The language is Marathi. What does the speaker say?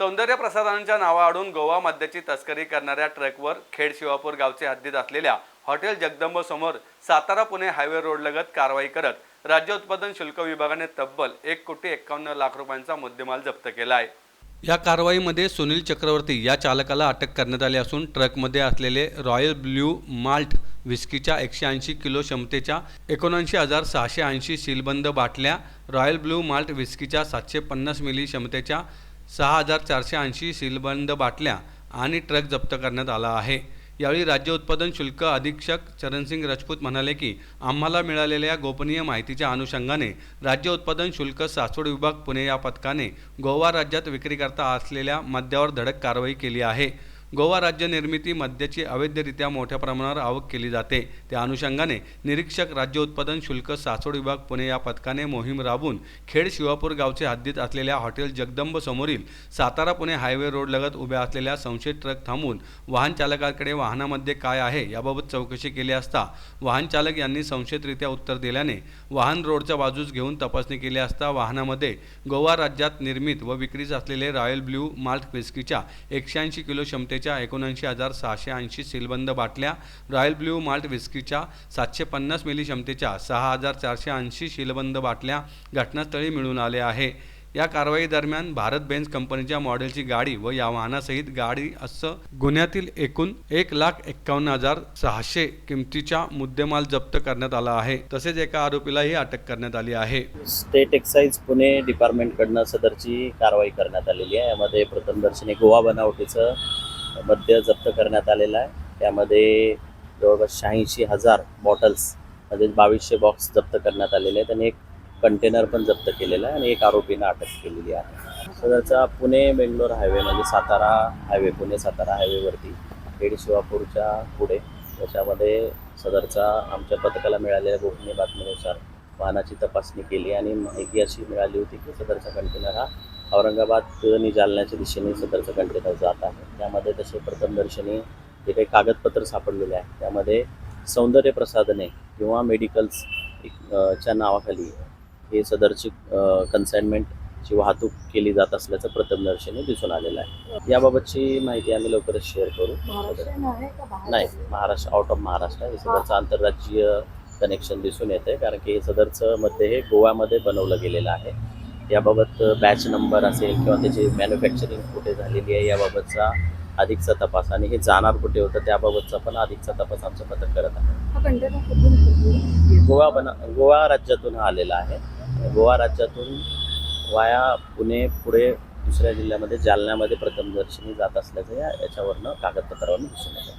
सौंदर्य प्रसाधनांच्या नावाआडून गोवा मद्याची तस्करी करणाऱ्या ट्रकवर खेड शिवापूर गावचे हद्दीत असलेल्या हॉटेल जगदंबसमोर सातारा पुणे हायवे रोडलगत कारवाई करत राज्य उत्पादन शुल्क विभागाने तब्बल एक कोटी एक्कावन्न लाख रुपयांचा मुद्देमाल जप्त केला आहे या कारवाईमध्ये सुनील चक्रवर्ती या चालकाला अटक करण्यात आली असून ट्रकमध्ये असलेले रॉयल ब्ल्यू माल्ट विस्कीच्या एकशे ऐंशी किलो क्षमतेच्या एकोणऐंशी हजार सहाशे ऐंशी सीलबंद बाटल्या रॉयल ब्ल्यू माल्ट विस्कीच्या सातशे पन्नास मिली क्षमतेच्या सहा हजार चारशे ऐंशी सीलबंद बाटल्या आणि ट्रक जप्त करण्यात आला आहे. यावेळी राज्य उत्पादन शुल्क अधीक्षक चरणसिंग राजपूत म्हणाले की आम्हाला मिळालेल्या गोपनीय माहितीच्या अनुषंगाने राज्य उत्पादन शुल्क सासवड विभाग पुणे या पथकाने गोवा राज्यात विक्रीकरता असलेल्या मद्यावर धडक कारवाई केली आहे. गोवा राज्य निर्मिती मद्याची अवैधरित्या मोठ्या प्रमाणावर आवक केली जाते. त्या अनुषंगाने निरीक्षक राज्य उत्पादन शुल्क सासवड विभाग पुणे या पथकाने मोहीम राबवून खेड शिवापूर गावचे हद्दीत असलेल्या हॉटेल जगदंब समोरील सातारा पुणे हायवे रोडलगत उभ्या असलेल्या संशयित ट्रक थांबवून वाहन चालकाकडे वाहनामध्ये काय आहे याबाबत चौकशी केली असता वाहन चालक यांनी संशयितरित्या उत्तर दिल्याने वाहन रोडच्या बाजूस घेऊन तपासणी केली असता वाहनामध्ये गोवा राज्यात निर्मित व विक्रीस असलेले रॉयल ब्ल्यू माल्ट विस्कीच्या एकशे ऐंशी किलो संख्येच्या एकोणऐंशी हजार सहाशे ऐंशी सीलबंद बाटल्या रॉयल ब्ल्यू माल्ट विस्कीच्या सातशे पन्नास मिली क्षमतेच्या सहा हजार चारशे ऐंशी सीलबंद बाटल्या घटनास्थळी मिळून आले आहे. या कारवाई दरम्यान भारत बेन्स कंपनीच्या मॉडेलची गाडी व या वाहनासहित गाडी असं गुन्ह्यातील एकूण एक लाख एक्कावन्न हजार सहाशे किमतीच्या मुद्देमाल जप्त करण्यात आला आहे. तसेच एका आरोपीलाही अटक करण्यात आली आहे. स्टेट एक्साईज पुणे डिपार्टमेंटकडनं सदरची कारवाई करण्यात आलेली आहे. यामध्ये प्रथमदर्शनी गोवा बनावटीचं मद्य जप्त करण्यात आलेलं आहे. त्यामध्ये जवळपास शहाऐंशी हजार बॉटल्स म्हणजे बावीसशे बॉक्स जप्त करण्यात आलेले आहेत आणि एक कंटेनर पण जप्त केलेला आहे आणि एक आरोपींना अटक केलेली आहे. सदरचा पुणे बेंगलोर हायवे म्हणजे सातारा हायवे पुणे सातारा हायवेवरती खेड शिवापूरच्या पुढे. त्याच्यामध्ये सदरचा आमच्या पथकाला मिळालेल्या गोपनीय बातमीनुसार वाहनाची तपासणी केली आणि माहिती अशी मिळाली होती की सदरचा कंटेनर हा औरंगाबाद आणि जालन्याच्या दिशेने सदरचा कंटेनर जात आहे. त्यामध्ये तसे प्रथमदर्शनी जे काही कागदपत्र सापडलेले आहे त्यामध्ये सौंदर्य प्रसाधने किंवा मेडिकल्स च्या नावाखाली हे सदरची कन्साइनमेंटची वाहतूक केली जात असल्याचं प्रथमदर्शनी दिसून आलेलं आहे. याबाबतची माहिती आम्ही लवकरच शेअर करू. नाही महाराष्ट्र आउट ऑफ महाराष्ट्र. हे सदरचं आंतरराज्यीय कनेक्शन दिसून येतं आहे कारण की हे सदरचं मध्ये हे गोव्यामध्ये बनवलं गेलेलं आहे. याबाबत बॅच नंबर असेल किंवा त्याची मॅन्युफॅक्चरिंग कुठे झालेली आहे याबाबतचा अधिकचा तपास आणि हे जाणार कुठे होतं त्याबाबतचा पण अधिकचा तपास आमचं पथक करत आहे गोवा बना गोवा राज्यातून हा आलेला आहे. गोवा राज्यातून वाया पुणे पुढे दुसऱ्या जिल्ह्यामध्ये जालन्यामध्ये प्रथमदर्शनी जात असल्याचं या याच्यावरनं कागदपत्रावरून दिसून येतं.